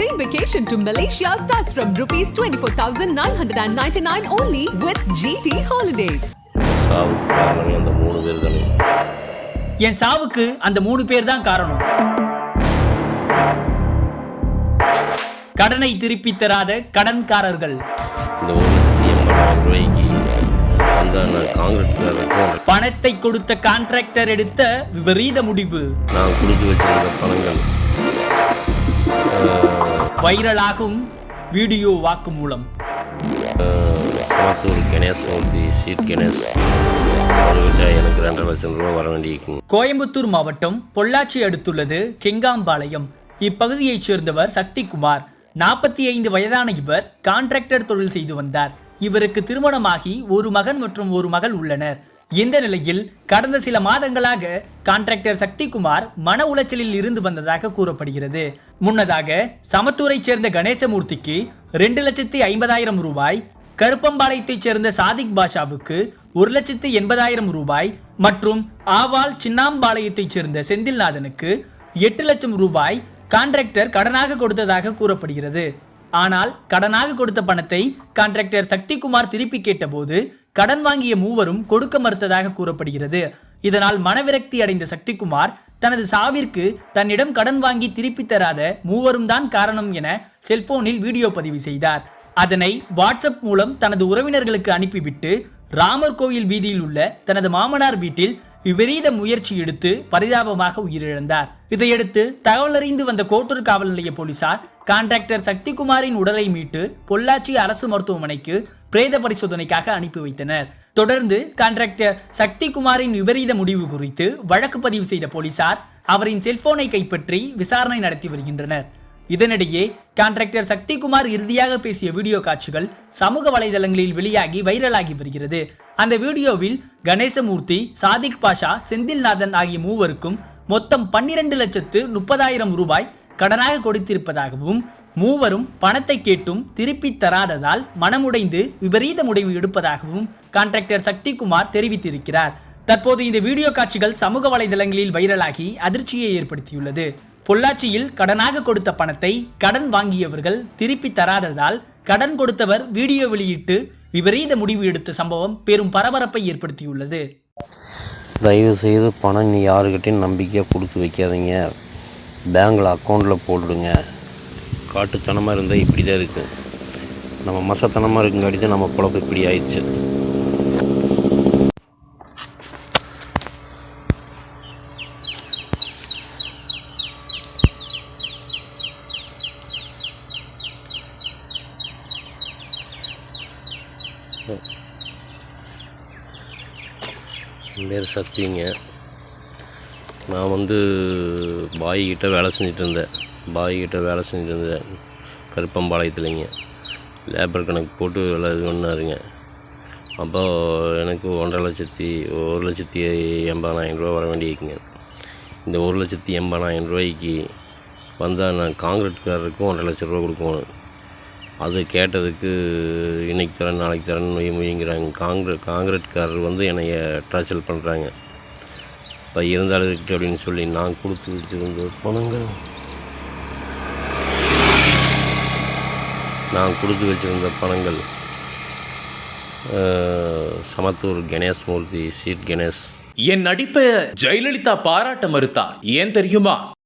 dream vacation to Malaysia starts from rupees 24,999 only with GT Holidays. சாவு காரணமே அந்த மூணு பேர் தானே. என் சாவுக்கு அந்த மூணு பேர் தான் காரணம். கடனை திருப்பி தராத கடன்காரர்கள். இந்த ஒரு லட்சத்தி எண்பதாயிரம் ரூபாய்க்கு அந்த நான் காங்கிரஸ்காரருக்கும் பணத்தை கொடுத்த கான்ட்ராக்டர் எடுத்த விபரீத முடிவு. நான் கொடுத்து வச்சிருந்த பணங்கள் வைரலாகும் வீடியோ வர வேண்டியிருக்குங்க கோயம்புத்தூர் மாவட்டம் பொள்ளாச்சி அடுத்துள்ளது கெங்காம்பாளையம். இப்பகுதியைச் சேர்ந்தவர் சக்திகுமார். நாற்பத்தி ஐந்து வயதான இவர் கான்ட்ராக்டர் தொழில் செய்து வந்தார். இவருக்கு திருமணமாகி ஒரு மகன் மற்றும் ஒரு மகள் உள்ளனர். இந்த நிலையில் கடந்த சில மாதங்களாக கான்ட்ராக்டர் சக்திகுமார் மன உளைச்சலில் இருந்து வந்ததாக கூறப்படுகிறது. முன்னதாக சமத்தூரைச் சேர்ந்த கணேசமூர்த்திக்கு ரெண்டு லட்சத்தி ஐம்பதாயிரம் ரூபாய் கருப்பம்பாளையத்தைச் சேர்ந்த சாதிக் பாஷாவுக்கு ஒரு லட்சத்து எண்பதாயிரம் ரூபாய் மற்றும் ஆவால் சின்னாம்பாளையத்தைச் சேர்ந்த செந்தில்நாதனுக்கு எட்டு லட்சம் ரூபாய் கான்ட்ராக்டர் கடனாக கொடுத்ததாக கூறப்படுகிறது. ஆனால் கடனாக கொடுத்த பணத்தை கான்ட்ராக்டர் சக்திகுமார் திருப்பி கேட்டபோது கடன் வாங்கிய மூவரும் கொடுக்க மறுத்ததாக கூறப்படுகிறது. இதனால் மனவிரக்தி அடைந்த சக்திகுமார் தனது சாவிற்கு தன்னிடம் கடன் வாங்கி திருப்பி தராத மூவரும் தான் காரணம் என செல்போனில் வீடியோ பதிவு செய்தார். அதனை வாட்ஸ்அப் மூலம் தனது உறவினர்களுக்கு அனுப்பிவிட்டு ராமர் கோயில் வீதியில் உள்ள தனது மாமனார் வீட்டில் விபரீத முயற்சி எடுத்து பரிதாபமாக உயிரிழந்தார். இதையடுத்து தகவல் அறிந்து வந்த கோட்டூர் காவல் நிலைய போலீசார் கான்ட்ராக்டர் சக்திகுமாரின் உடலை மீட்டு பொள்ளாச்சி அரசு மருத்துவமனைக்கு பிரேத பரிசோதனைக்காக அனுப்பி வைத்தனர். தொடர்ந்து கான்ட்ராக்டர் சக்திகுமாரின் விபரீத முடிவு குறித்து வழக்கு பதிவு செய்த போலீசார் அவரின் செல்போனை கைப்பற்றி விசாரணை நடத்தி வருகின்றனர். இதனிடையே கான்ட்ராக்டர் சக்திகுமார் இறுதியாக பேசிய வீடியோ காட்சிகள் சமூக வலைதளங்களில் வெளியாகி வைரலாகி வருகிறது. அந்த வீடியோவில் கணேசமூர்த்தி சாதிக் பாஷா செந்தில்நாதன் ஆகிய மூவருக்கும் மொத்தம் பன்னிரண்டு லட்சத்து முப்பதாயிரம் ரூபாய் கடனாக கொடுத்திருப்பதாகவும் மூவரும் பணத்தை கேட்டும் திருப்பி தராததால் மனமுடைந்து விபரீத முடிவு எடுப்பதாகவும் கான்ட்ராக்டர் சக்திகுமார் தெரிவித்திருக்கிறார். தற்போது இந்த வீடியோ காட்சிகள் சமூக வலைதளங்களில் வைரலாகி அதிர்ச்சியை ஏற்படுத்தியுள்ளது. பொள்ளாச்சியில் கடனாக கொடுத்த பணத்தை கடன் வாங்கியவர்கள் திருப்பி தராததால் கடன் கொடுத்தவர் வீடியோ வெளியிட்டு விபரீத முடிவு எடுத்த சம்பவம் பெரும் பரபரப்பை ஏற்படுத்தியுள்ளது. தயவு செய்து பணம் நீ யாருக்கிட்டையும் நம்பிக்கையாக கொடுத்து வைக்காதீங்க. பேங்கில் அக்கௌண்ட்டில் போட்டுடுங்க. காட்டுத்தனமாக இருந்தால் இப்படி தான் இருக்குது நம்ம மசத்தனமாக இருக்குங்காட்டி தான் நம்ம குழப்பம் இப்படி ஆயிடுச்சு. என் பேர் சக்திங்க. நான் வந்து பாய்கிட்ட வேலை செஞ்சுட்டு இருந்தேன் பாய்கிட்ட வேலை செஞ்சுட்டு இருந்தேன் கருப்பம்பாளையத்துலேங்க. லேபர் கணக்கு போட்டு வேலை இது பண்ணாருங்க அப்போ எனக்கு ஒன்றரை லட்சத்தி ஒரு லட்சத்தி எண்பதாயிரம் ரூபா வர வேண்டியிருக்குங்க. இந்த ஒரு லட்சத்தி எண்பதாயிரம் ரூபாய்க்கு வந்தால் நான் காங்கிரீட்காரருக்கும் ஒன்றரை லட்ச ரூபா கொடுக்கணும். அது கேட்டதுக்கு இன்னைக்கு தரேன் நாளைக்கு தரேன் மொய் மொய்ங்கிறாங்க காங்கிர காங்கிரட்காரர் வந்து என்னைய டார்ச்சல் பண்ணுறாங்க இப்போ இருந்தாலும் இருக்கு அப்படின்னு சொல்லி நான் கொடுத்து வச்சிருந்த பணங்கள் நான் கொடுத்து வச்சிருந்த பணங்கள் சமத்தூர் கணேஷ் மூர்த்தி சீட் கணேஷ். என் நடிப்பை ஜெயலலிதா பாராட்ட மறுத்தார் ஏன் தெரியுமா?